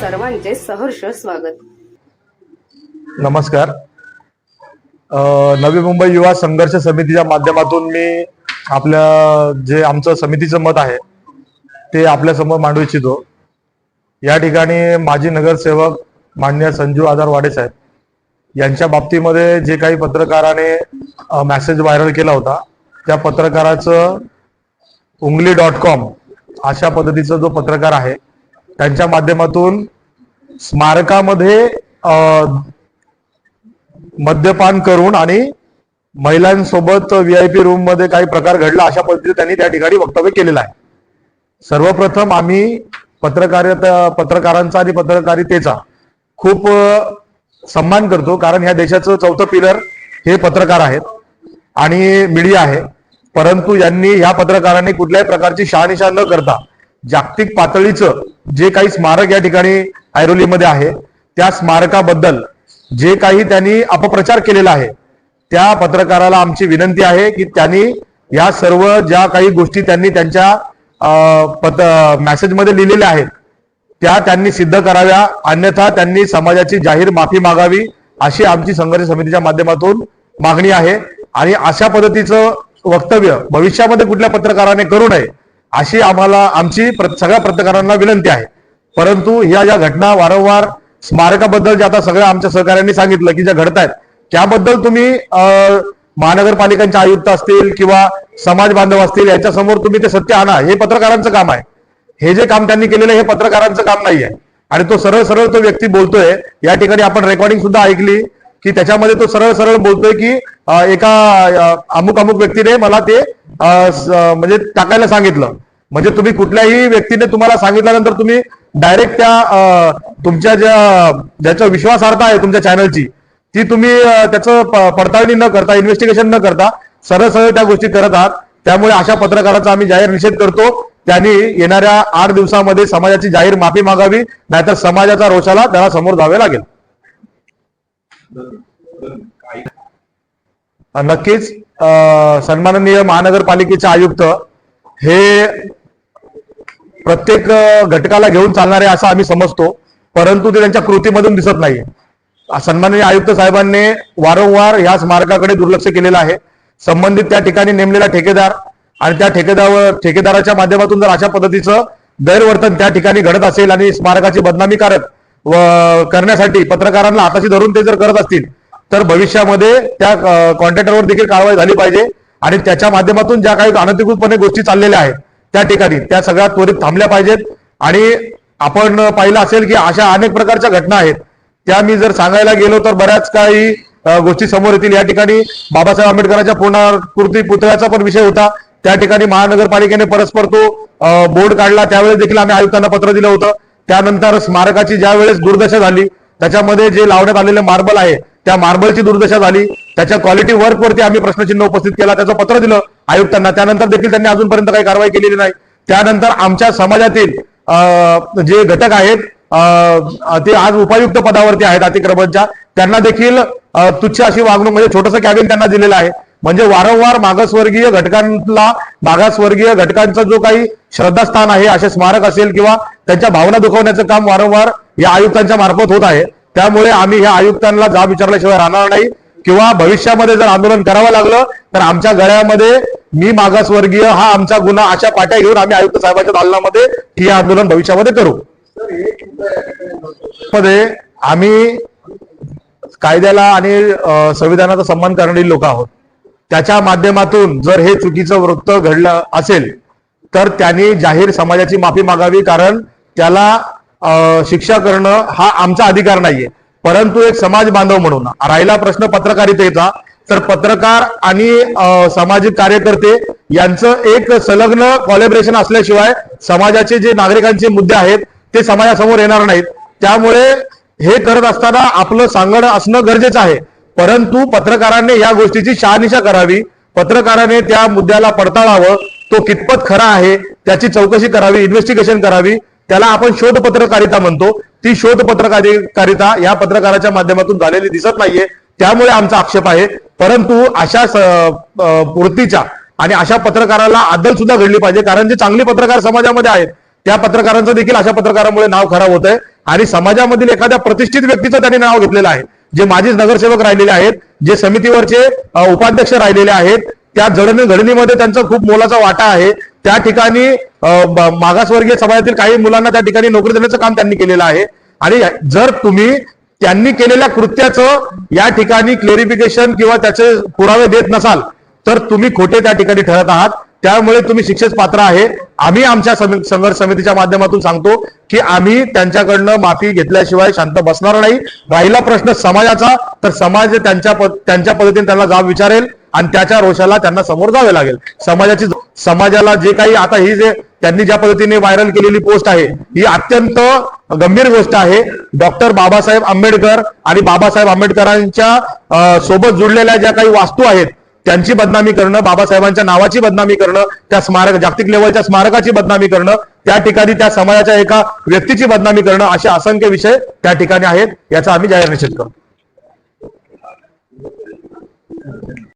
सर्वांचे सहर्ष स्वागत. नमस्कार. नवी मुंबई युवा संघर्ष समितीच्या माध्यमातून मी आपल्या जे आमचं समितीचं मत आहे ते आपल्यासमोर मांडू इच्छितो. या ठिकाणी माजी नगरसेवक मान्य संजू आधार वाडे साहेब यांच्या बाबतीमध्ये जे काही पत्रकाराने मॅसेज व्हायरल केला होता त्या पत्रकाराचं उंगली डॉट कॉम अशा पद्धतीचा जो पत्रकार आहे त्यांच्या माध्यमातून स्मारकामध्ये मद्यपान करून आणि महिलांसोबत व्हीआयपी रूममध्ये काही प्रकार घडला अशा पद्धतीने त्यांनी त्या ठिकाणी वक्तव्य केलेलं आहे. सर्वप्रथम आम्ही पत्रकारिता पत्रकारांचा आणि पत्रकारितेचा खूप सन्मान करतो कारण ह्या देशाचं चौथं पिलर हे पत्रकार आहेत आणि मीडिया आहे. परंतु यांनी ह्या पत्रकारांनी कुठल्याही प्रकारची शहानिशा न करता जागतिक पातळीचं जे काही स्मारक या ठिकाणी ऐरोलीमध्ये आहे त्या स्मारकाबद्दल जे काही त्यांनी अपप्रचार केलेला आहे त्या पत्रकाराला आमची विनंती आहे की त्यांनी या सर्व ज्या काही गोष्टी त्यांनी त्यांच्या पत मेसेजमध्ये लिहिलेल्या आहेत त्या त्यांनी सिद्ध कराव्या. अन्यथा त्यांनी समाजाची जाहीर माफी मागावी अशी आमची संघर्ष समितीच्या माध्यमातून मागणी आहे. आणि अशा पद्धतीचं वक्तव्य भविष्यामध्ये कुठल्या पत्रकाराने करू नये अशी आम्हाला आमची प्र- सगळ्या पत्रकारांना विनंती आहे. परंतु ह्या ज्या घटना वारंवार स्मारकाबद्दल ज्या आता सगळ्या आमच्या सहकार्यांनी सांगितलं की ज्या घडत आहेत त्याबद्दल तुम्ही महानगरपालिकांचे आयुक्त असतील किंवा समाज बांधव असतील याच्यासमोर तुम्ही ते सत्य आणा. हे पत्रकारांचं काम आहे. हे जे काम त्यांनी केलेलं आहे हे पत्रकारांचं काम नाही आहे आणि तो सरळ सरळ तो व्यक्ती बोलतोय. या ठिकाणी आपण रेकॉर्डिंग सुद्धा ऐकली की त्याच्यामध्ये तो सरळ सरळ बोलतोय की एका अमुक अमुक व्यक्तीने मला ते म्हणजे टाकायला सांगितलं. म्हणजे तुम्ही कुठल्याही व्यक्तीने तुम्हाला सांगितल्यानंतर तुम्ही डायरेक्ट त्या तुमच्या ज्या ज्याचा विश्वासार्हता आहे तुमच्या चॅनलची ती तुम्ही त्याचं पडताळणी न करता इन्व्हेस्टिगेशन न करता सरळ सरळ त्या गोष्टी करत आहात. त्यामुळे अशा पत्रकाराचा आम्ही जाहीर निषेध करतो. त्यांनी येणाऱ्या आठ दिवसामध्ये समाजाची जाहीर माफी मागावी नाहीतर समाजाचा रोषाला त्याला समोर जावे लागेल. नक्कीच सन्माननीय महानगरपालिकेचे आयुक्त हे प्रत्येक घटकाला घेऊन चालणारे असं आम्ही समजतो परंतु ते त्यांच्या कृतीमधून दिसत नाही सन्माननीय आयुक्त साहेबांनी वारंवार या स्मारकाकडे दुर्लक्ष केलेलं आहे. संबंधित त्या ठिकाणी नेमलेला ठेकेदार आणि त्या ठेकेदार ठेकेदाराच्या माध्यमातून जर अशा पद्धतीचं गैरवर्तन त्या ठिकाणी घडत असेल आणि स्मारकाची बदनामी करत व करण्यासाठी पत्रकारांना हाताशी धरून ते जर करत असतील तर भविष्यामध्ये त्या कॉन्ट्रॅक्टरवर देखील कारवाई झाली पाहिजे. आणि त्याच्या माध्यमातून ज्या काही अनधिकृतपणे गोष्टी चाललेल्या आहेत त्या ठिकाणी त्या सगळ्या त्वरित थांबल्या पाहिजेत. आणि आपण पाहिलं असेल की अशा अनेक प्रकारच्या घटना आहेत. त्या मी जर सांगायला गेलो तर बऱ्याच काही गोष्टी समोर येतील. या ठिकाणी बाबासाहेब आंबेडकरांच्या पूर्णाकृती पुतळ्याचा पण विषय होता. त्या ठिकाणी महानगरपालिकेने परस्पर तो बोर्ड काढला. त्यावेळेस देखील आम्ही आयुक्तांना पत्र दिलं होतं. त्यानंतर स्मारकाची ज्या वेळेस दुर्दशा झाली त्याच्यामध्ये जे लावण्यात आलेले मार्बल आहे त्या मार्बलची दुर्दशा झाली त्याच्या क्वालिटी वर्कवरती आम्ही प्रश्नचिन्ह उपस्थित केला त्याचं पत्र दिलं आयुक्तांना. त्यानंतर देखील त्यांनी अजूनपर्यंत काही कारवाई केलेली नाही. त्यानंतर आमच्या समाजातील जे घटक आहेत ते आज उपायुक्त पदावरती आहेत अतिक्रमणच्या. त्यांना देखील तुच्छ अशी वागणूक म्हणजे छोटंसं कॅबिन त्यांना दिलेलं आहे. म्हणजे वारंवार मागासवर्गीय घटकांना मागासवर्गीय घटकांचा जो काही श्रद्धास्थान आहे असे स्मारक असेल किंवा त्यांच्या भावना दुखवण्याचं काम वारंवार या आयुक्तांच्या मार्फत होत आहे. त्यामुळे आम्ही ह्या आयुक्तांना जाब विचारल्याशिवाय राहणार नाही. किंवा भविष्यामध्ये जर आंदोलन करावं लागलं तर आमच्या गळ्यामध्ये मी मागासवर्गीय हा आमचा गुन्हा अशा पाट्या घेऊन आम्ही आयुक्त साहेबांच्या दालनामध्ये हे आंदोलन भविष्यामध्ये करू. मध्ये आम्ही कायद्याला आणि संविधानाचा सन्मान करणारी लोक आहोत. त्याच्या माध्यमातून जर हे चुकीचं वृत्त घडलं असेल तर त्यांनी जाहीर समाजाची माफी मागावी कारण त्याला शिक्षा करणं हा आमचा अधिकार नाहीये. परंतु एक समाज बांधव म्हणून राहिला प्रश्न पत्रकारितेचा तर पत्रकार आणि सामाजिक कार्यकर्ते यांचं एक संलग्न कॉलेब्रेशन असल्याशिवाय समाजाचे जे नागरिकांचे मुद्दे आहेत ते समाजासमोर येणार नाहीत. त्यामुळे हे करत असताना आपलं सांगणं असणं गरजेचं आहे. परंतु पत्रकारांनी या गोष्टीची शहानिशा करावी. पत्रकाराने त्या मुद्द्याला पडताळावं. तो कितपत खरा आहे त्याची चौकशी करावी इन्व्हेस्टिगेशन करावी. त्याला आपण शोध पत्रकारिता म्हणतो. ती शोध पत्रकारिता या पत्रकाराच्या माध्यमातून झालेली दिसत नाहीये. त्यामुळे आमचा आक्षेप आहे. परंतु अशा स- वृत्तीच्या आणि अशा पत्रकाराला आदल सुद्धा घडली पाहिजे. कारण जे चांगले पत्रकार समाजामध्ये आहेत त्या पत्रकारांचं देखील अशा पत्रकारामुळे नाव खराब होत आहे आणि समाजामधील एखाद्या प्रतिष्ठित व्यक्तीचं त्यांनी नाव घेतलेलं आहे. जे माजी नगरसेवक राहिलेले आहेत जे समितीवरचे उपाध्यक्ष राहिलेले आहेत त्या जडणी घडणीमध्ये त्यांचा खूप मोलाचा वाटा आहे. त्या ठिकाणी मागासवर्गीय समाजातील काही मुलांना त्या ठिकाणी नोकरी देण्याचं काम त्यांनी केलेलं आहे. आणि जर तुम्ही त्यांनी केलेल्या कृत्याचं या ठिकाणी क्लेरिफिकेशन किंवा त्याचे पुरावे देत नसाल तर तुम्ही खोटे त्या ठिकाणी ठरत आहात. त्यामुळे तुम्ही शिक्षेस पात्र आहे. आम्ही आमच्या संघर्ष समितीच्या माध्यमातून सांगतो की आम्ही त्यांच्याकडनं माफी घेतल्याशिवाय शांत बसणार नाही. राहिला प्रश्न समाजाचा तर समाज त्यांच्या पद- त्यांच्या पद्धतीने त्यांना जाब विचारेल. आणि त्याच्या रोषाला त्यांना समोर जावे लागेल. समाजाची समाजाला जे काही आता ही जे त्यांनी ज्या पद्धतीने व्हायरल केलेली पोस्ट आहे ही अत्यंत गंभीर गोष्ट आहे. डॉक्टर बाबासाहेब आंबेडकर आणि बाबासाहेब आंबेडकरांच्या सोबत जुडलेल्या ज्या काही वास्तू आहेत त्यांची बदनामी करणं बाबासाहेबांच्या नावाची बदनामी करणं त्या स्मारक जागतिक लेवलच्या स्मारकाची बदनामी करणं त्या ठिकाणी त्या समाजाच्या एका व्यक्तीची बदनामी करणं असे असंख्य विषय त्या ठिकाणी आहेत याचा आम्ही जाहीर निषेध करतो.